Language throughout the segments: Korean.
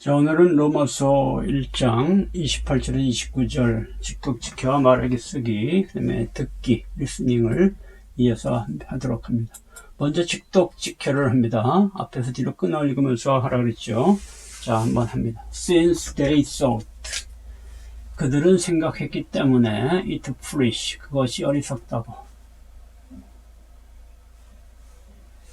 자, 오늘은 로마서 1장 28절에서 29절 직독 지켜와 말하기 쓰기, 그 다음에 듣기, 리스닝을 이어서 하도록 합니다. 먼저 직독 지켜를 합니다. 앞에서 뒤로 끊어 읽으면서 하라 그랬죠. 자, 한번 합니다. Since they thought. 그들은 생각했기 때문에 it foolish. 그것이 어리석다고.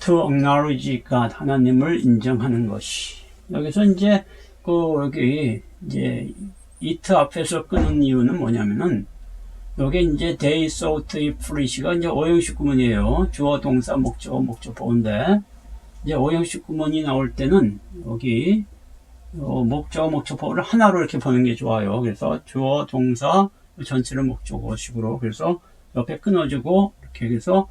To acknowledge God. 하나님을 인정하는 것이. 여기서 이제 그 여기 이제 it 앞에서 끊은 이유는 뭐냐면은 요게 이제 thought it foolish가 이제 오형식 구문이에요. 주어 동사 목적 목적 보인데 이제 오형식 구문이 나올 때는 여기 어, 목적 목적어를 하나로 이렇게 보는 게 좋아요. 그래서 주어 동사 전체를 목적어식으로 그래서 옆에 끊어주고 이렇게 해서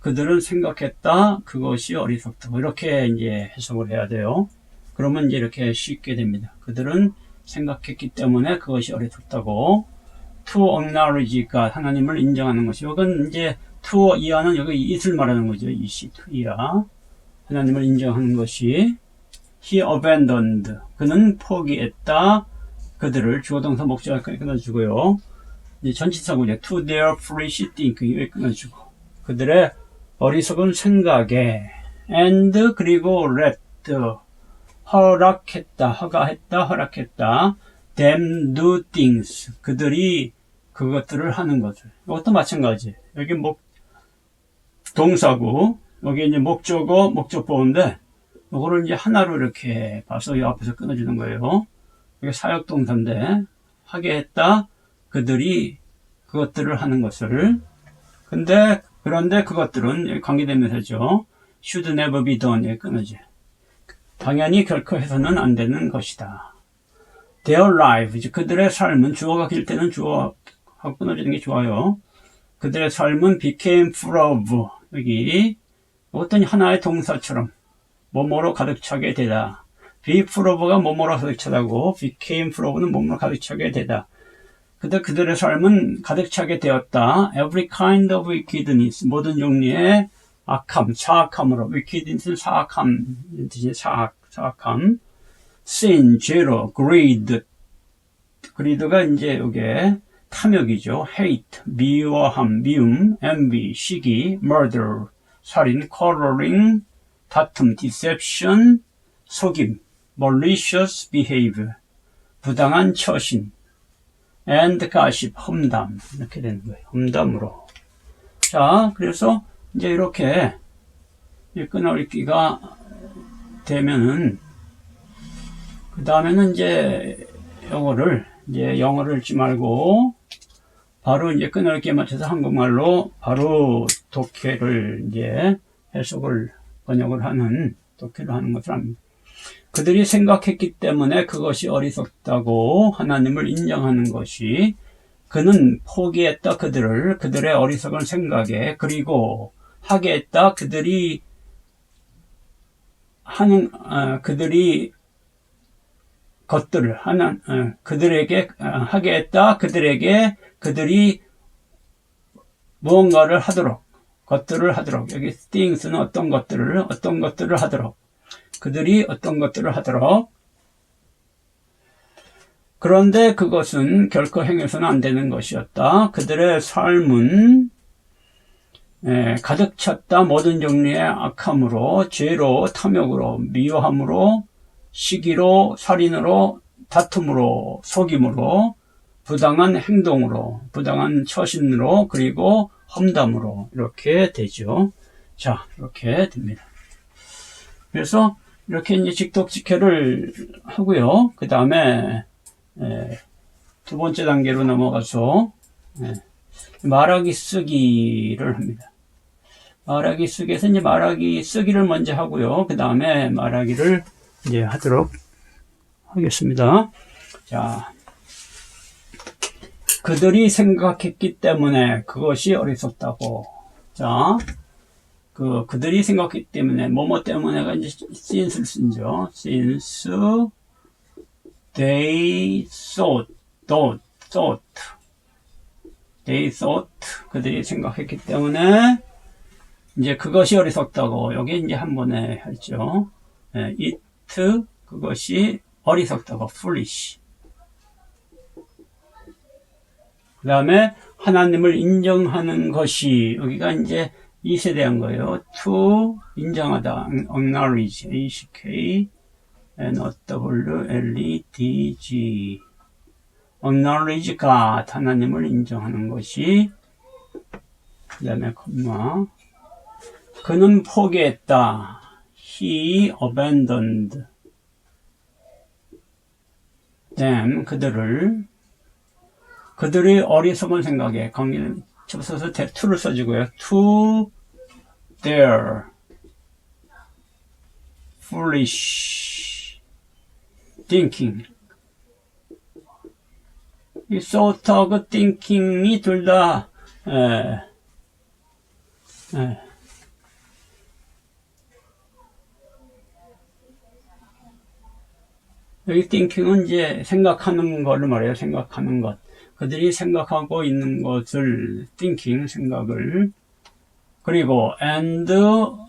그들은 생각했다 그것이 어리석다 이렇게 이제 해석을 해야 돼요. 그러면 이제 이렇게 쉽게 됩니다. 그들은 생각했기 때문에 그것이 어리석다고 to acknowledge God 하나님을 인정하는 것이 이건 이제 to 이하는 여기 it을 말하는 거죠. 이시 to 이하 하나님을 인정하는 것이 he abandoned 그는 포기했다 그들을 주어동사 목적어까지 끊어주고요. 이제 전치사구죠. to their foolish thinking 끊어주고 그들의 어리석은 생각에 and 그리고 let 허락했다, 허가했다, 허락했다. them do things. 그들이 그것들을 하는 것을. 이것도 마찬가지. 여기 목, 동사고, 여기 이제 목적어, 목적보인데, 이거를 이제 하나로 이렇게 봐서 이 앞에서 끊어주는 거예요. 이게 사역동사인데, 하게 했다. 그들이 그것들을 하는 것을. 근데, 그런데 그것들은 관계되면서죠. should never be done. 끊어지. 당연히 결코 해서는 안 되는 것이다. Their life, 이제 그들의 삶은 주어가 길 때는 주어하고 끊어지는 게 좋아요. 그들의 삶은 became full of 여기 어떤 하나의 동사처럼 뭐뭐로 가득 차게 되다. be full of가 뭐뭐로 가득 차다고 became full of는 뭐뭐로 가득 차게 되다. 그들 그들의 삶은 가득 차게 되었다. Every kind of wickedness 모든 종류의 악함, 사악함으로 wickedness 사악함 뜻이 사악, 사악함 sin, 죄로, greed greed가 이제 이게 탐욕이죠. hate, 미워함, 미움, envy, 시기, murder, 살인, quarreling, 다툼, deception, 속임, malicious behavior, 부당한 처신, and gossip, 험담 이렇게 되는 거예요. 험담으로. 자, 그래서 이제 이렇게 끊어읽기가 되면은 그 다음에는 이제 영어를 이제 영어를 읽지 말고 바로 이제 끊어읽기에 맞춰서 한국말로 바로 독해를 이제 해석을 번역을 하는 독해를 하는 것을 합니다. 그들이 생각했기 때문에 그것이 어리석다고 하나님을 인정하는 것이 그는 포기했다 그들을 그들의 어리석은 생각에 그리고 하게 했다. 그들이 하는 어, 그들이 것들을 하는 어, 그들에게 어, 하게 했다. 그들에게 그들이 무언가를 하도록 것들을 하도록 여기 things는 어떤 것들을 어떤 것들을 하도록 그들이 어떤 것들을 하도록 그런데 그것은 결코 행해서는 안 되는 것이었다. 그들의 삶은 예, 가득 찼다 모든 종류의 악함으로 죄로 탐욕으로 미워함으로 시기로 살인으로 다툼으로 속임으로 부당한 행동으로 부당한 처신으로 그리고 험담으로 이렇게 되죠. 자 이렇게 됩니다. 그래서 이렇게 이제 직독직해를 하고요. 그 다음에 예, 두 번째 단계로 넘어가서 예, 말하기 쓰기를 합니다. 말하기 쓰기에서 이제 말하기 쓰기를 먼저 하고요. 그 다음에 말하기를 이제 하도록 하겠습니다. 자, 그들이 생각했기 때문에 그것이 어리석다고. 자, 그, 그들이 생각했기 때문에, 뭐뭐 때문에가 이제 since를 쓴죠. since they thought, thought, thought. they thought. 그들이 생각했기 때문에, 이제 그것이 어리석다고 여기 이제 한 번에 했죠. 예, it 그것이 어리석다고 foolish. 그 다음에 하나님을 인정하는 것이 여기가 이제 이 세대한 거예요. to 인정하다 acknowledge a c k n w l e d g acknowledge God 하나님을 인정하는 것이 그 다음에 콤마 그는 포기했다. He abandoned them 그들을 그들의 어리석은 생각에 관계를 접서서 to를 써주고요. to their foolish thinking 이 thought하고 thinking이 둘다 예, 예. 여기 thinking은 이제 생각하는 거를 말해요. 생각하는 것. 그들이 생각하고 있는 것을 thinking 생각을 그리고 and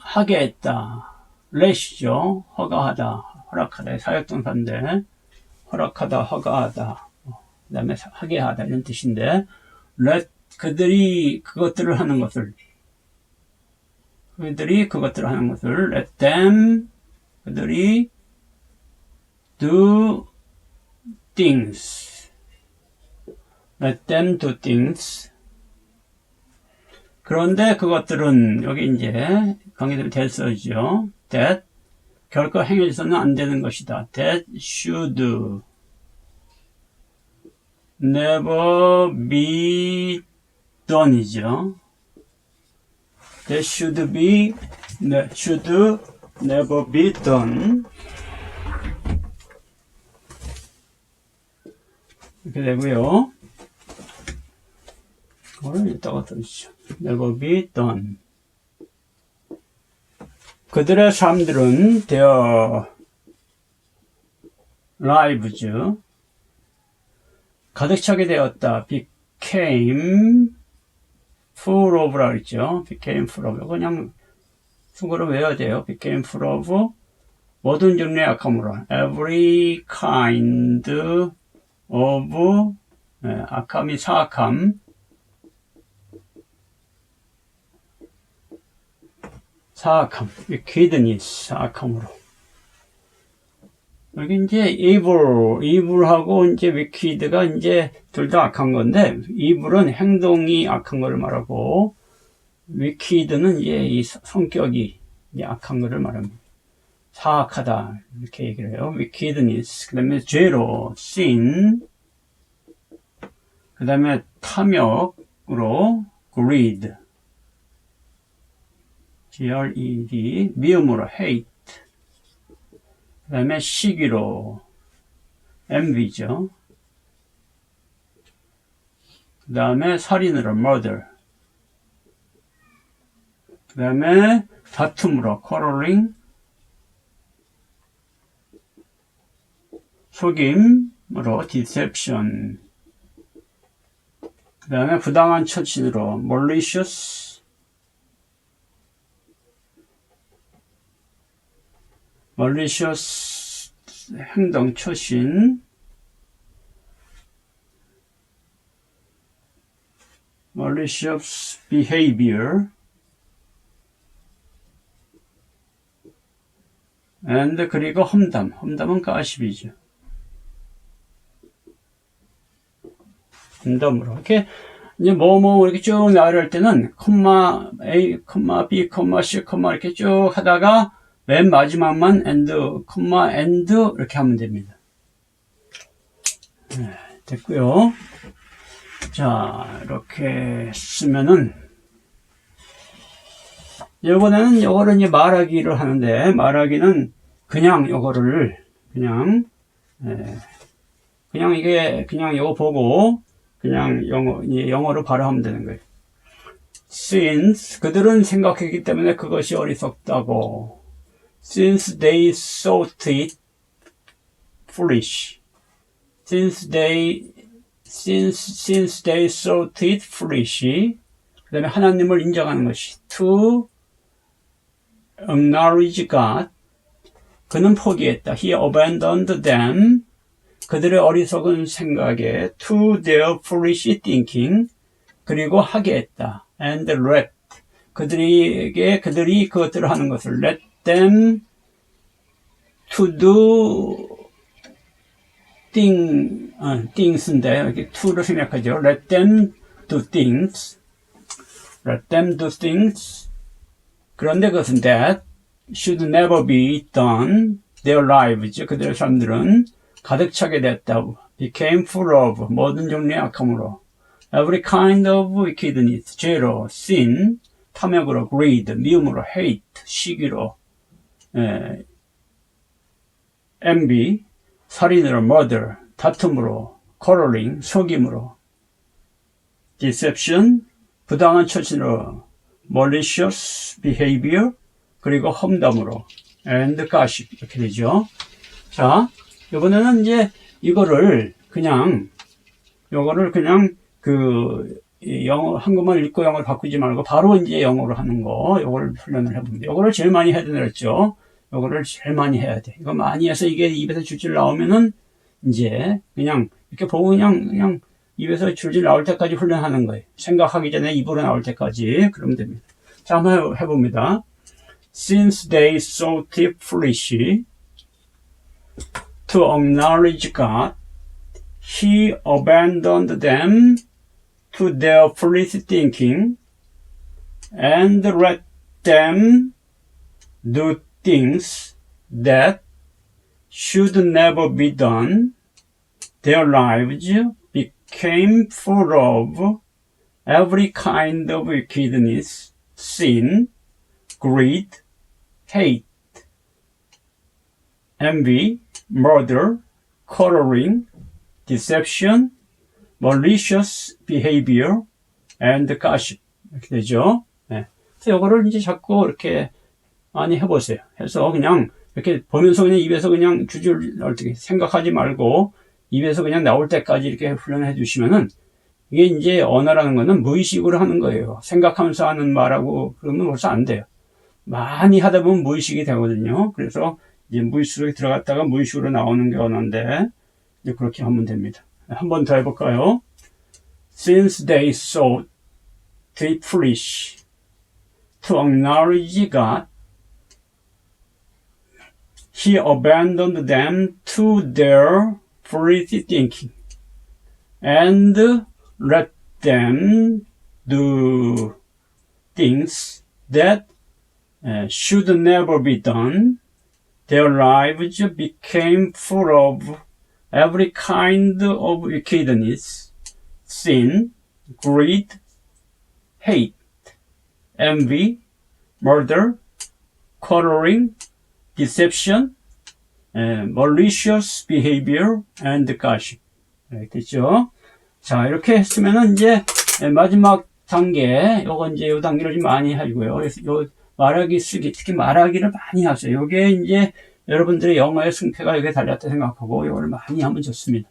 하게 했다. let이죠. 허가하다. 허락하다. 사역동사인데 허락하다. 허가하다. 그 다음에 하게 하다 이런 뜻인데 let 그들이 그것들을 하는 것을 그들이 그것들을 하는 것을 let them 그들이 do things. Let them do things. 그런데 그것들은 여기 이제 관계대로 됐어죠. That 결코 행해서는 안 되는 것이다. That should never be done이죠. That should be, should never be done. 이렇게 되고요. 그걸 이따가 never be done. 그들의 삶들은 their lives 가득 차게 되었다. became full of라 그랬죠. became full of. 그냥 속으로 외워야 돼요. became full of 모든 종류의 악함으로 every kind of 네, 악함이 사악함 사악함 wickedness 사악함으로 여기 이제 evil evil하고 이제 wicked가 이제 둘 다 악한 건데 evil은 행동이 악한 것을 말하고 wicked는 이제 이 성격이 이제 악한 것을 말합니다. 사악하다. 이렇게 얘기를 해요. wickedness 그 다음에 죄로 sin. 그 다음에 탐욕으로 greed. G-R-E-D 미움으로 hate. 그 다음에 시기로 envy죠. 그 다음에 살인으로 murder. 그 다음에 다툼으로 quarreling 속임으로 deception 그 다음에 부당한 처신으로 malicious malicious 행동 처신 malicious behavior and 그리고 험담 험담은 가십이죠 험담으로 이렇게 이제 뭐뭐 이렇게 쭉 나열할 때는 콤마 A, 콤마 B, 콤마 C, 콤마 이렇게 쭉 하다가 맨 마지막만 and, 콤마 and 이렇게 하면 됩니다. 네, 됐고요. 자 이렇게 쓰면은 이번에는 요거를 이제 말하기를 하는데 말하기는 그냥 요거를 그냥 예, 그냥 이게 그냥 요거 보고 그냥 영어 영어로 바로 하면 되는 거예요. Since 그들은 생각했기 때문에 그것이 어리석다고. Since they thought it foolish. Since they since since they thought it foolish. 그다음에 하나님을 인정하는 것이 to acknowledge God 그는 포기했다. He abandoned them. 그들의 어리석은 생각에 to their foolish thinking. 그리고 하게 했다. And let. 그들에게, 그들이 그것들을 하는 것을 let them to do thing, 어, things인데, 여기 to를 생략하죠. let them do things. let them do things. 그런데 그것은 that should never be done. their lives, 그들의 삶들은 가득 차게 됐다. became full of 모든 종류의 악함으로. every kind of wickedness, 죄로, sin, 탐욕으로, greed, 미움으로, hate, 시기로, 에, envy, 살인으로, murder, 다툼으로, quarreling, 속임으로, deception, 부당한 처신으로, malicious behavior, 그리고 험담으로, and gossip, 이렇게 되죠. 자, 이번에는 이제 이거를 그냥, 요거를 그냥 그, 이 영어, 한국말 읽고 영어를 바꾸지 말고 바로 이제 영어로 하는 거, 요거를 훈련을 해봅니다. 요거를 제일 많이 해야 되랬죠. 요거를 제일 많이 해야 돼. 이거 많이 해서 이게 입에서 줄줄 나오면은 이제 그냥 이렇게 보고 그냥, 그냥 입에서 줄줄 나올 때까지 훈련하는 거예요. 생각하기 전에 입으로 나올 때까지. 그러면 됩니다. 자, 한번 해봅니다. Since they so deep foolish to acknowledge God, He abandoned them to their foolish thinking and let them do things that should never be done. Their lives became full of every kind of wickedness, sin, greed, hate, envy, murder, quarreling, deception, malicious behavior, and gossip. 이렇게 되죠. 네. 그래서 이거를 이제 자꾸 이렇게 많이 해보세요. 해서 그냥 이렇게 보면서 그냥 입에서 그냥 주줄 어떻게 생각하지 말고 입에서 그냥 나올 때까지 이렇게 훈련해 주시면은 이게 이제 언어라는 거는 무의식으로 하는 거예요. 생각하면서 하는 말하고 그러면 벌써 안 돼요. 많이 하다 보면 무의식이 되거든요. 그래서 이제 무의식으로 들어갔다가 무의식으로 나오는 게 언어인데 이제 그렇게 하면 됩니다. 한 번 더 해볼까요? Since they so deep foolish to acknowledge God, He abandoned them to their foolish thinking and let them do things that uh, should never be done. Their lives became full of every kind of wickedness, sin, greed, hate, envy, murder, quarreling, deception, uh, malicious behavior, and gossip. 이렇게 됐죠? 자, 이렇게 했으면은 이제 마지막 단계, 요거 이제 요 단계를 좀 많이 하고요. 요 말하기 쓰기, 특히 말하기를 많이 하세요. 요게 이제 여러분들의 영어의 승패가 여기에 달렸다 생각하고 요거를 많이 하면 좋습니다.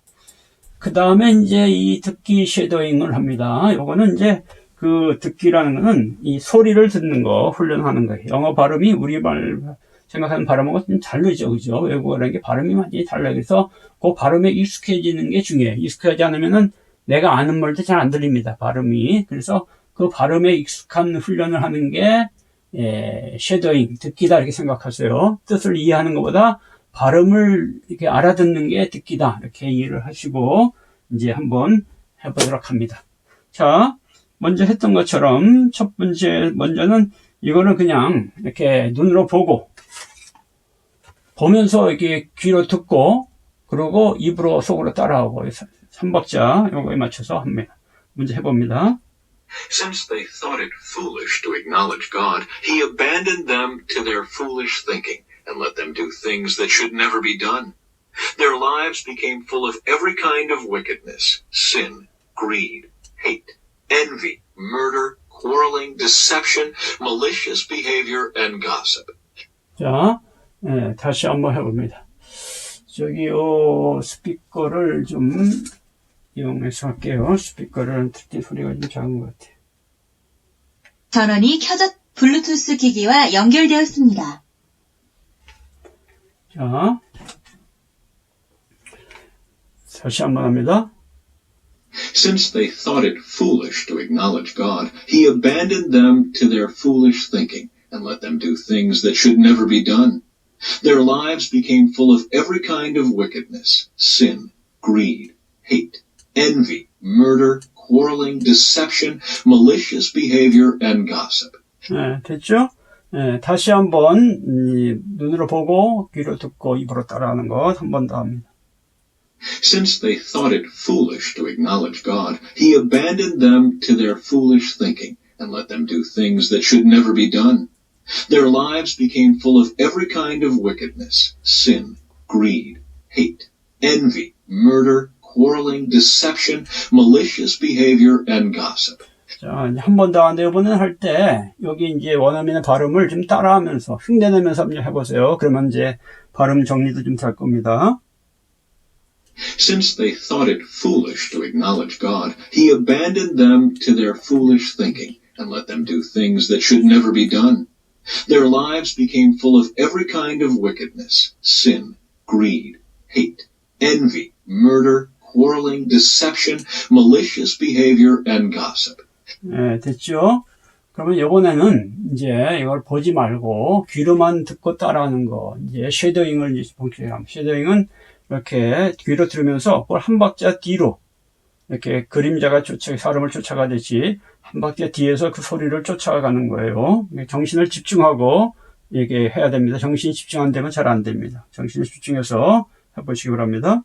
그 다음에 이제 이 듣기 쉐도잉을 합니다. 요거는 이제 그 듣기라는 거는 이 소리를 듣는 거 훈련하는 거예요. 영어 발음이 우리 말 생각하는 발음하고 좀 다르죠. 그죠? 외국어라는 게 발음이 많이 달라요. 그래서 그 발음에 익숙해지는 게 중요해요. 익숙하지 않으면은 내가 아는 말도 잘 안 들립니다. 발음이. 그래서 그 발음에 익숙한 훈련을 하는 게 예, 쉐도잉, 듣기다 이렇게 생각하세요. 뜻을 이해하는 것보다 발음을 이렇게 알아듣는 게 듣기다 이렇게 이해를 하시고 이제 한번 해보도록 합니다. 자, 먼저 했던 것처럼 첫 번째 먼저는 이거는 그냥 이렇게 눈으로 보고 보면서 이렇게 귀로 듣고 그리고 입으로 속으로 따라하고 3박자 요거에 맞춰서 합니다. 문제 해봅니다. Since they thought it foolish to acknowledge God, he abandoned them to their foolish thinking and let them do things that should never be done. Their lives became full of every kind of wickedness, sin, greed, hate, envy, murder, quarreling, deception, malicious behavior, and gossip. 자, 예, 다시 한번 해봅니다. 저기, 요, 스피커를 좀 이용해서 할게요. 스피커를 특히 소리가 좀 작은 것 같아요. 전원이 켜졌 블루투스 기기와 연결되었습니다. 자, 다시 한번 합니다. Since they thought it foolish to acknowledge God, he abandoned them to their foolish thinking and let them do things that should never be done. Their lives became full of every kind of wickedness, sin, greed, hate, envy, murder, quarreling, deception, malicious behavior, and gossip. 네, 됐죠? 네, 다시 한번 이, 눈으로 보고 귀로 듣고 입으로 따라하는 것 한 번 더 합니다. Since they thought it foolish to acknowledge God, he abandoned them to their foolish thinking and let them do things that should never be done. Their lives became full of every kind of wickedness, sin, greed, hate, envy, murder, quarreling, deception, malicious behavior, and gossip. 자, 한 번 더 하는데 이번엔 할 때 여기 이제 원어민의 발음을 좀 따라하면서 흉내내면서 한번 해보세요. 그러면 이제 발음 정리도 좀 될 겁니다. Since they thought it foolish to acknowledge God, he abandoned them to their foolish thinking and let them do things that should never be done. Their lives became full of every kind of wickedness, sin, greed, hate, envy, murder, quarreling, deception, malicious behavior, and gossip. 네, 됐죠? 그러면 이번에는 이제 이걸 보지 말고 귀로만 듣고 따라하는 거, 이제 쉐도잉을 이제 본격적으로 쉐도잉은 이렇게 귀로 들으면서 그걸 한 박자 뒤로 이렇게 그림자가 쫓아 사람을 쫓아가듯이 한 박자 뒤에서 그 소리를 쫓아가는 거예요. 정신을 집중하고 이게 해야 됩니다. 정신이 집중 안 되면 잘 안 됩니다. 정신을 집중해서 해보시기 바랍니다.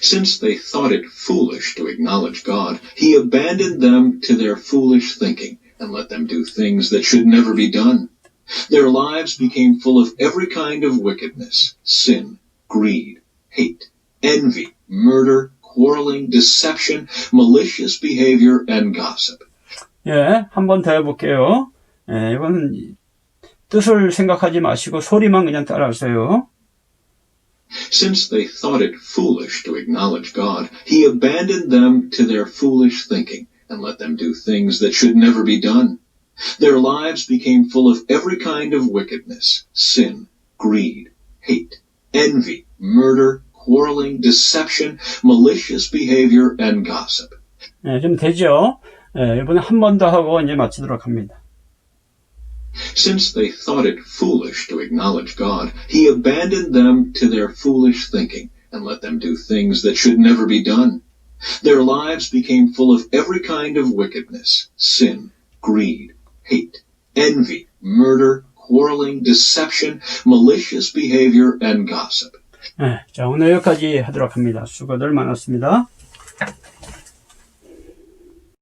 Since they thought it foolish to acknowledge God, he abandoned them to their foolish thinking and let them do things that should never be done. Their lives became full of every kind of wickedness, sin, greed, hate, envy, murder, quarreling, deception, malicious behavior, and gossip. 예, 한 번 더 해볼게요. 예, 이거는 뜻을 생각하지 마시고 소리만 그냥 따라하세요. Since they thought it foolish to acknowledge God, he abandoned them to their foolish thinking and let them do things that should never be done. Their lives became full of every kind of wickedness, sin, greed, hate, envy, murder, quarreling, deception, malicious behavior, and gossip. 예, 좀 되죠? 예, 이번에 한 번 더 하고 이제 마치도록 합니다. Since they thought it foolish to acknowledge God, he abandoned them to their foolish thinking and let them do things that should never be done. Their lives became full of every kind of wickedness, sin, greed, hate, envy, murder, quarreling, deception, malicious behavior, and gossip. 예, 자, 오늘 여기까지 하도록 합니다. 수고들 많았습니다.